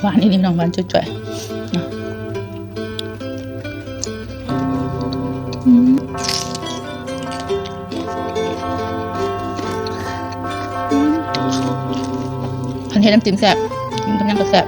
หวานนี่นี่น้องหวานจ่อยๆพันเทน้ำจิ้มแซ่บกินกับยังก็แซ่บ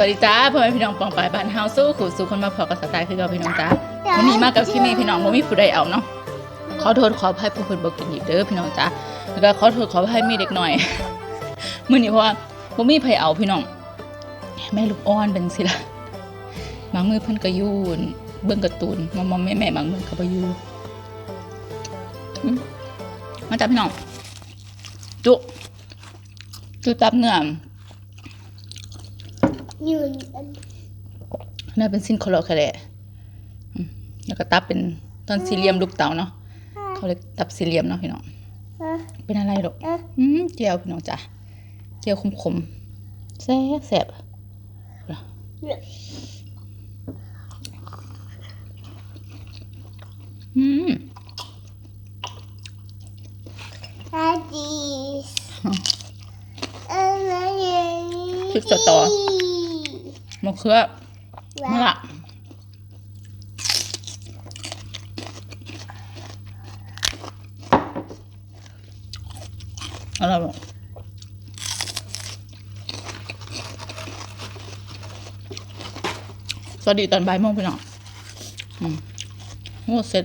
วัสดีจ้าพ่อแม่พี่น้องปองปายบ้านเฮาสู้ขู่สู้คนมาพอกับสไตล์คือเราพี่น้องจ้าวันนี้มากับคิมี่พี่น้องบ่มีผู้ใดเอาเนาะขอโทษขออภัยผู้คนบ่กินอีกเด้อพี่น้องจ้าแล้วก็ขอโทษขออภัยมีเด็กหน่อยมื้อนี้เพราะว่าบ่มีไผเอาพี่น้องแม่ลูกอ่อนเป็นสิล่ะบางมือเพิ่นก็อยู่เบิ่งการ์ตูนมอมๆแม่ๆบางมือก็บ่อยู่อืมมาจ้าพี่น้องจุจุตับเนื้อ Yun. น่าเป็นสิ้นโคโลแคเละอืมแล้วก็ตับเป็นตอนสี่เหลี่ยมลูกเต๋าเนาะเขาเรียกตับสี่เหลี่ยมเนาะพี่น้อง Ah, เป็นอะไรหรอก ah. อืมเจียวพี่น้องจ้ะเจียวขมๆแซ่บแซ่บ Yeah. อืม Hadis. Huh. พริกสตอ มะเขือมะละอะไรบ้างสวัสดีตอนบ่ายโมงพี่น้องอืมโอ้เสร็จ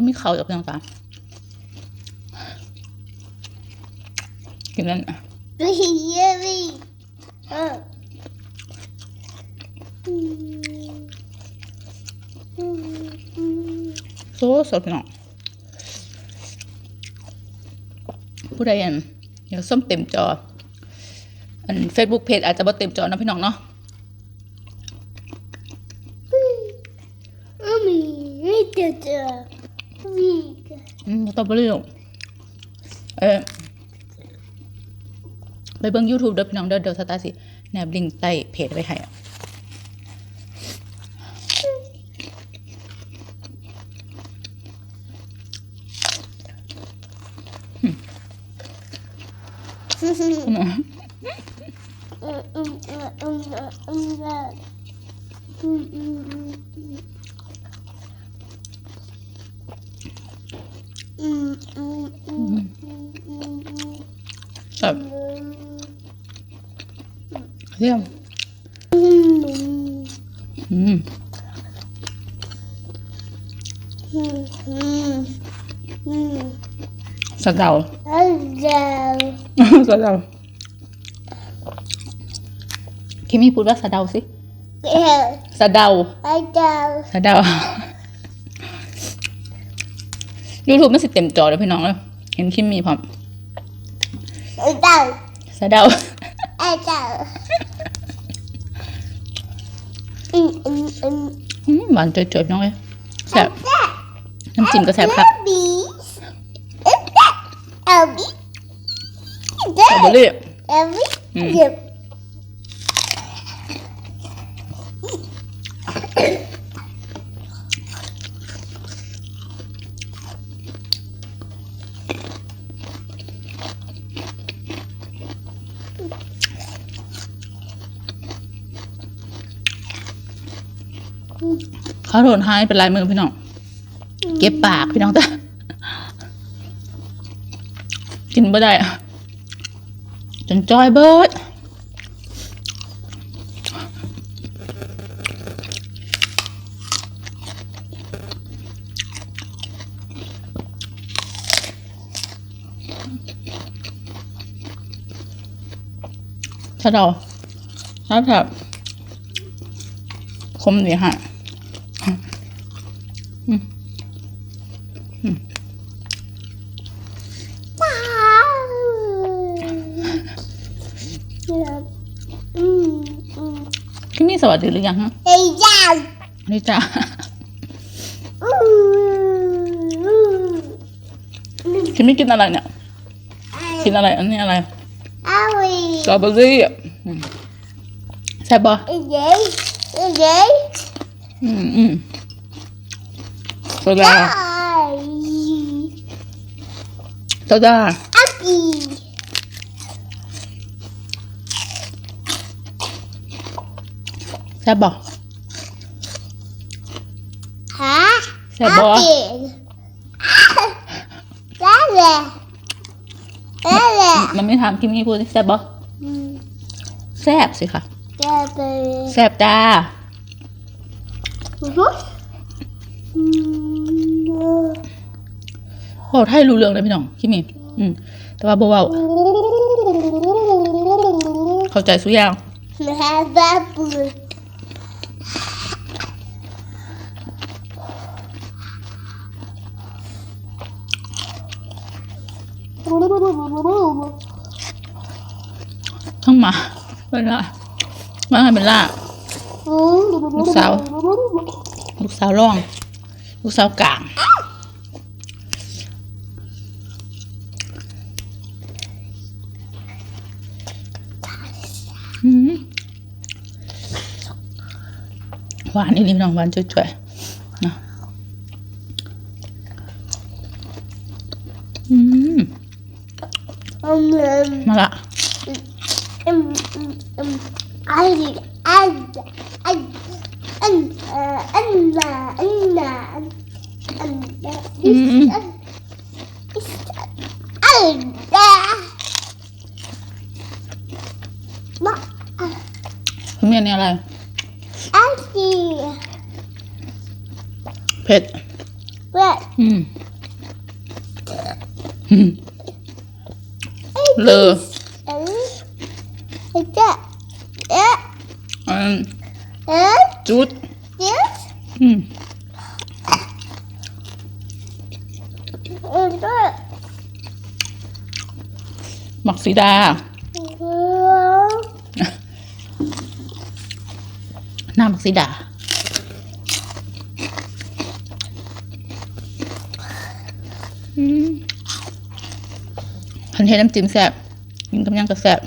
มันไม่เข่าจากพี่น้องจ้ากินนั่น Yummy. Ah. โซสดพี่น้องผู้ใดอันอยากส้มเต็มจออันเฟซบุ๊กเพจอาจจะบ่เต็มจอนะพี่น้องเนาะ Mommy, read it. Read. อืมส ตรอเบอรี่เออไปเบิ่ง YouTube เด้อพี่น้องเด้อเดี๋ยวสตาร์สิแนบลิงก์ใต้เพจไว้ให้อะอืม แบบ เยี่ยมอืมสะเดาสะเดาคิมี่พูดว่าสะเดาสิสะเดาสะเดา YouTube มันสิเต็มจอเลยพี่น้องเลยเห็นคิมมี่พร้อมสะเดา อืมหวานจ่อยๆน้องเลยแซ่บน้ำจิ้มก็แซ่บครับสตรอเบอรี่ Every ข้าวโทนหายเป็นลายมือพี่น้อง เก็บปากพี่น้องจ้ะกินไม่ได้จนจอยเบิร์ดถ้าเราถ้าแบบคมดีฮะ ว้าวอืมอืมพี่มี่สวัสดีหรือยังฮะเฮ้ยจ้านี่จ้าอืมพี่มี่กินอะไรเนี่ย กินอะไร อันนี้อะไรเอาไว้สตรอเบอรี่อะอืมแซ่บปะเอ้ยเย้เอ้ยเย้อืมอืม โซดาไอ้โซดาอากีแซ่บปะฮะแซ่บปะอากีได้เลยได้เลยมันไม่ถามพี่มี่พูดสิแซ่บปะอืมแซ่บสิค่ะได้เลยแซ่บจ้าอื อฮึอืมเว้าไทยรู้เรื่องเลยพี่น้องพี่มี่อืมแต่ว่าบ่เว้าเข้าใจสุยางแม่แบบปืนทั้งหมาเวลาว่าไงเป็นล่าลูกสาว ลูกสาวร่อง ลูกสาวกลางอืมหวานอีกนิดน้องหวานจ่วยๆนะอืมอืมมาละอืมอืม อืมไอ้ไอ้ไอ้อันเอ่ออัน อืมเอ๊ะเจ๊หมักสีดาเอ๊ะหน้าหมักสีดา อืมคันเทน้ำจิ้มแซ่บกินกับหยังก็แซ่บ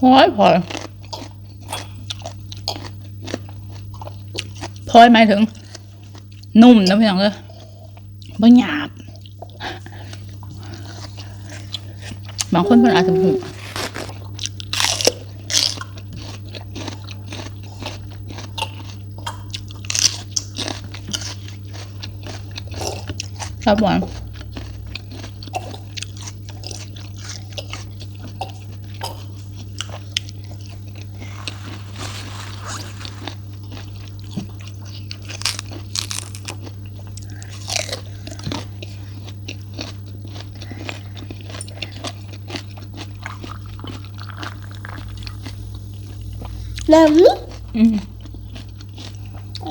พอยพอยพอยหมายถึง นุ่มนะพี่น้องเลยบ่หยาบบางคนเพิ่นอาจจะผูครับหวานน้ำนี่อืม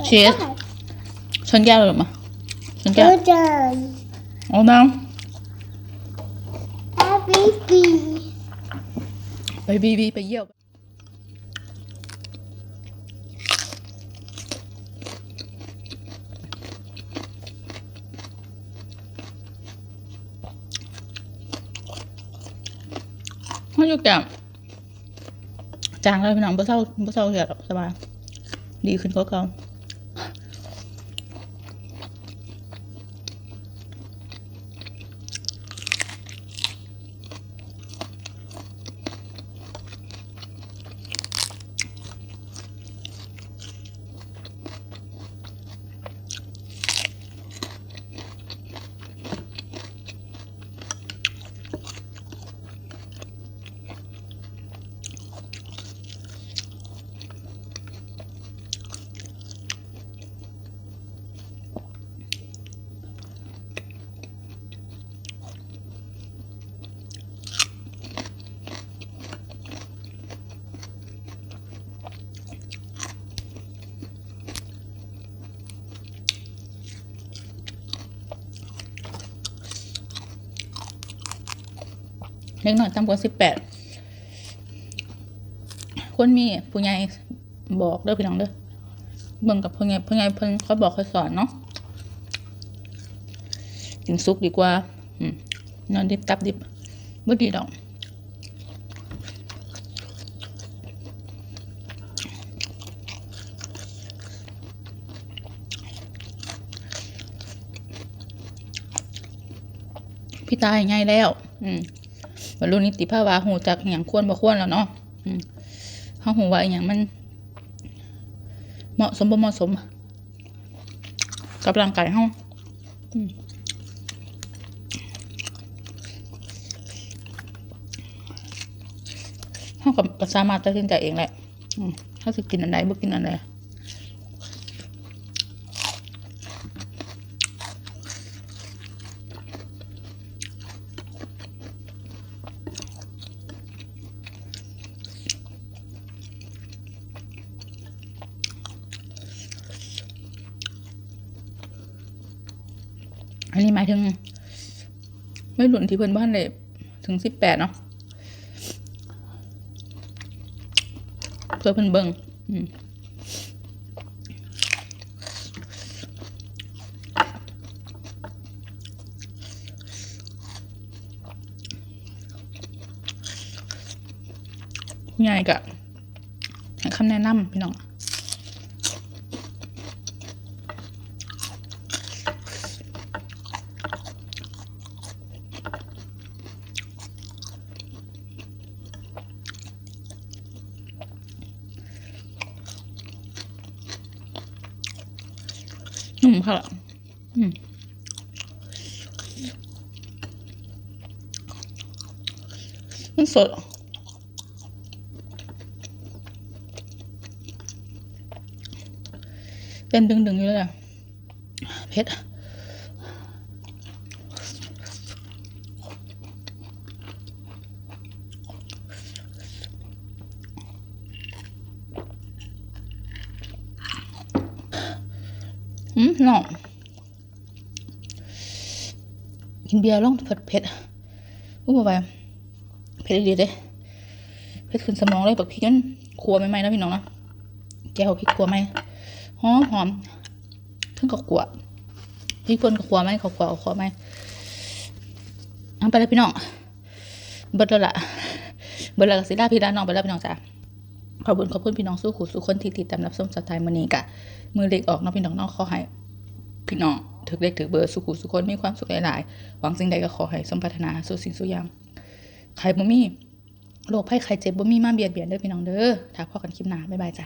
เชสชนแก้วเลยมาชนแก้เจาวจานเอาน้ฮปปี้ปีำไปบีบีไปเยี่ยวห้องแล้วพี่น้องบ่เศร้าบ่เศร้าเหียดหรอกสบายดีขึ้นก็เก่า เล็กหน้อยต่ำกว่าสิบแปดควรมีผู้ใหญ่บอกเด้อพี่น้องเด้อเบิ่งกับผู้ใหญ่ผู้ใหญ่เพิ่นเขาบอกเขาสอนเนาะกินซุกดีกว่า อืมนอนดิบตับดิบบ่ดีดอกพี่ตายง่ายแล้ว อืม บรรลุนิติภาวะหูจักอหย่างควรบ่ควรแล้วเนาะเฮาหูว่าอหย่างมัน เหมาะสมบ่เหมาะสม กับร่างกายเฮาอืมเฮาก็ก็สามารถตัดสินใจเองแหละอืมเฮาสิกินอันใดบ่กินอันใดอัน มายถึง ไม่หลุนที่เพื่อนบ้านเลยถึงสิบแปดเนาะเพื่อเพื่อนเบิงอืมผู้ใหญ่กะให้คำแนะนำพี่น้อง อืมค่ะอืมมันสดเป็นดึงๆอยู่เลยอะเผ็ อืมน้องกินเบียร์ลงเผ็ดเผ็ดอู้บ่ไปเผ็ดดีเด้เผ็ดขึ้นสมองเลยบักพริกนั่นครัวใหม่ๆนะพี่น้องนะแก้วพริกครัวไหมหอมหอมถึงกับกลัวพริกป่นกับครัวไหมเขาครัวขัวไหมเอาไปเลยพี่น้องเบิดแล้วล่ะเบิดแล้วก็สิลาพี่ลาน้องไปแล้วพี่น้องจ้า ขอบคุณขอบคุณพี่น้องสู้ขู่สู้คนที่ติดตามรับชมสไตล์มันนี้กะมือเล็กออกเนาะพี่น้องนอกขอให้พี่น้องถึกเล็กถือเบอร์สุขุสุขคนมีความสุขหลายๆหวังสิ่งใดก็ขอให้สมปรารถนาสู้สิ่งสู้ยังใครบ่มีโรคภัยใครเจ็บบ่มีมาเบียดเบียนเด้อพี่น้องเด้อถ้าพ่อกันคลิปหน้าบ๊ายบายจ้ะ